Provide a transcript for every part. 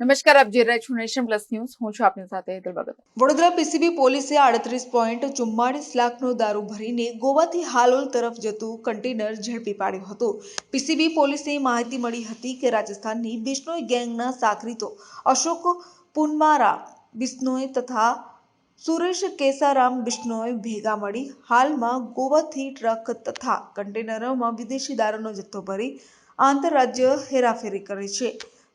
નમસ્કાર, આપ જોઈ રહ્યા છો નેશન પ્લસ ન્યૂઝ. હું છું આપની સાથે હેતલ વડોદરા પીસીબી પોલીસે આડત્રીસ પોઈન્ટ ચુમ્માળીસ લાખનો દારૂ ભરીને ગોવાથી હાલોલ તરફ જતું કન્ટેનર ઝડપી પાડ્યું હતું. પીસીબી પોલીસે માહિતી મળી હતી કે રાજસ્થાનની બિશ્નોઈ ગેંગના સાકરીતો અશોક પુનમારા બિશ્નોઈ તથા સુરેશ કેસારામ બિશ્નોએ ભેગા મળી હાલમાં ગોવાથી ટ્રક તથા કન્ટેનરોમાં વિદેશી દારૂનો જથ્થો ભરી આંતરરાજ્ય હેરાફેરી કરે છે.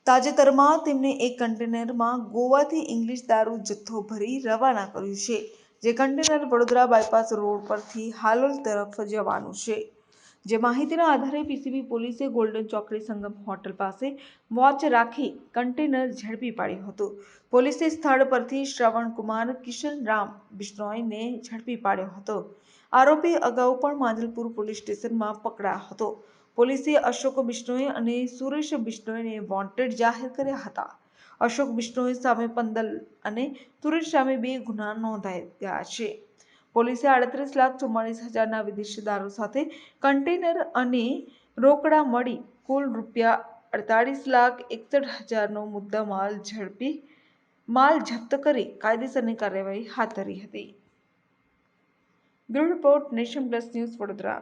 તાજેતરમાં તેમણે એક કન્ટેનરમાં ગોવાથી ઇંગ્લિશ દારૂ જથ્થો ભરી રવાના કર્યું છે, જે કન્ટેનર વડોદરા બાયપાસ રોડ પરથી હાલોલ તરફ જવાનું છે. જે માહિતીના આધારે પીસીબી પોલીસે ગોલ્ડન ચોકડી સંગમ હોટલ પાસે વોચ રાખી કન્ટેનર ઝડપી પાડ્યું હતું. પોલીસે સ્થળ પરથી શ્રવણકુમાર કિશનરામ બિશ્નોઈને ઝડપી પાડ્યો હતો. આરોપી અગાઉ પણ માંજલપુર પોલીસ સ્ટેશનમાં પકડાયો હતો. પોલીસે અશોક બિશ્નોઈ અને સુરેશ બિશ્નોઈને વોન્ટેડ જાહેર કર્યા હતા. અશોક બિશ્નોઈ સામે પંદર અને સુરેશ સામે બે ગુના નોંધાયા છે. પોલીસે આડત્રીસ લાખ ચુમ્માળીસ હજારના વિદેશી દારૂ સાથે કન્ટેનર અને રોકડા મળી કુલ રૂપિયા અડતાળીસ લાખ એકસઠ હજારનો મુદ્દામાલ ઝડપી માલ જપ્ત કરી કાયદેસરની કાર્યવાહી હાથ ધરી હતી. Bureau report Nation Plus news Vadodara.